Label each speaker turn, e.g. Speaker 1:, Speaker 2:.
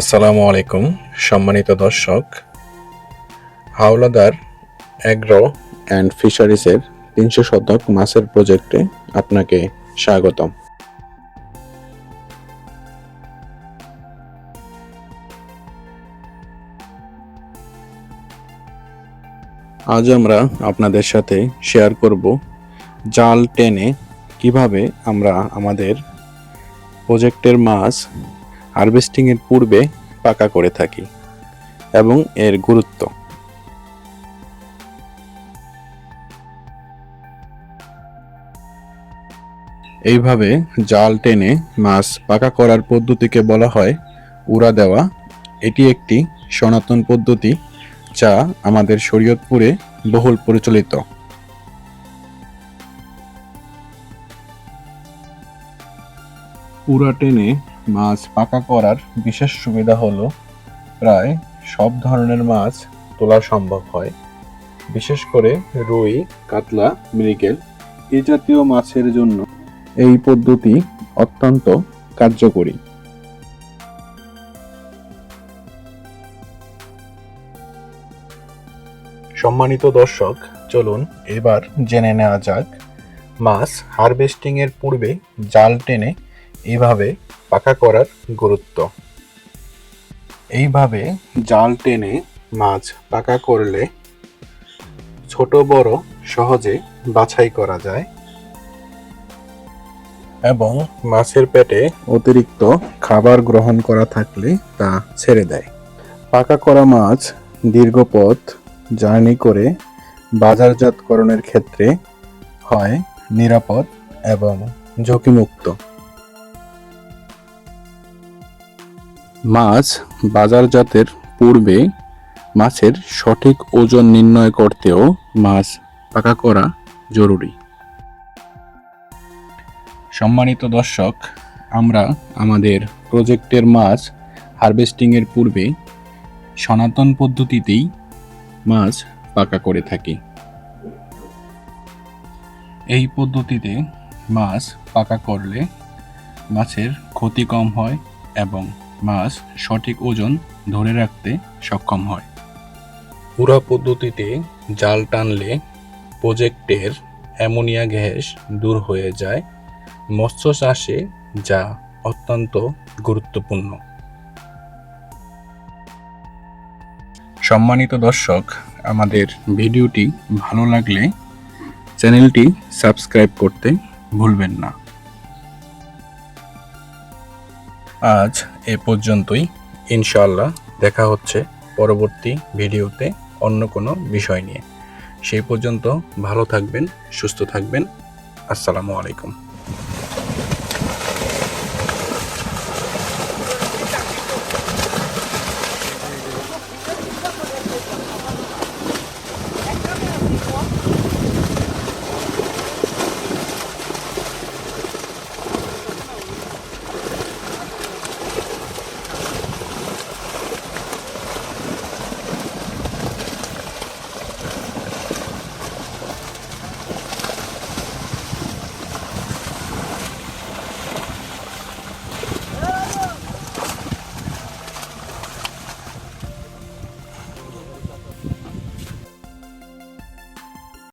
Speaker 1: আসসালামু আলাইকুম, সম্মানিত দর্শক। হাওলাদার অ্যাগ্রো অ্যান্ড ফিশারিজের তিনশো শতক মাছের প্রজেক্টে আপনাকে স্বাগতম। আজ আমরা আপনাদের সাথে শেয়ার করব জাল টেনে কীভাবে আমরা আমাদের প্রজেক্টের মাছ হারভেস্টিংয়ের পূর্বে পাকা করে থাকি এবং এর গুরুত্ব। এইভাবে জাল টেনে মাছ পাকা করার পদ্ধতিকে বলা হয় উড়া দেওয়া। এটি একটি সনাতন পদ্ধতি যা আমাদের শরীয়তপুরে বহুল প্রচলিত। উড়া টেনে মাছ পাকা করার বিশেষ সুবিধা হলো প্রায় সব ধরনের মাছ তোলা সম্ভব হয়। বিশেষ করে রুই, কাতলা, মৃগেল এ জাতীয় মাছের জন্য এই পদ্ধতি অত্যন্ত কার্যকরী। সম্মানিত দর্শক, চলুন এবার জেনে নেওয়া যাক মাছ হারভেস্টিং এর পূর্বে জাল টেনে এইভাবে পাকা করার গুরুত্ব। এইভাবে জাল টেনে মাছ পাকা করলে ছোট, বড়, সহজে বাছাই করা যায় এবং মাছের পেটে অতিরিক্ত খাবার গ্রহণ করা থাকলে তা ছেড়ে দেয়। পাকা করা মাছ দীর্ঘ পথ জার্নি করে বাজারজাতকরণের ক্ষেত্রে হয় নিরাপদ এবং ঝুঁকিমুক্ত। মাছ বাজারজাতের পূর্বে মাছের সঠিক ওজন নির্ণয় করতেও মাছ পাকা করা জরুরি। সম্মানিত দর্শক, আমরা আমাদের প্রজেক্টের মাছ হারভেস্টিংয়ের পূর্বে সনাতন পদ্ধতিতেই মাছ পাকা করে থাকি। এই পদ্ধতিতে মাছ পাকা করলে মাছের ক্ষতি কম হয় এবং মাছ সঠিক ওজন ধরে রাখতে সক্ষম হয়। পুরা পদ্ধতিতে জাল টানলে প্রজেক্টের অ্যামোনিয়া গ্যাস দূর হয়ে যায়। মৎস্য চাষে যা অত্যন্ত গুরুত্বপূর্ণ। সম্মানিত দর্শক আমাদের ভিডিওটি ভালো লাগলে চ্যানেলটি সাবস্ক্রাইব করতে ভুলবেন না। আজ এ পর্যন্তই। ইনশাআল্লাহ দেখা হচ্ছে পরবর্তী ভিডিওতে অন্য কোনো বিষয় নিয়ে। সেই পর্যন্ত ভালো থাকবেন, সুস্থ থাকবেন। আসসালামু আলাইকুম।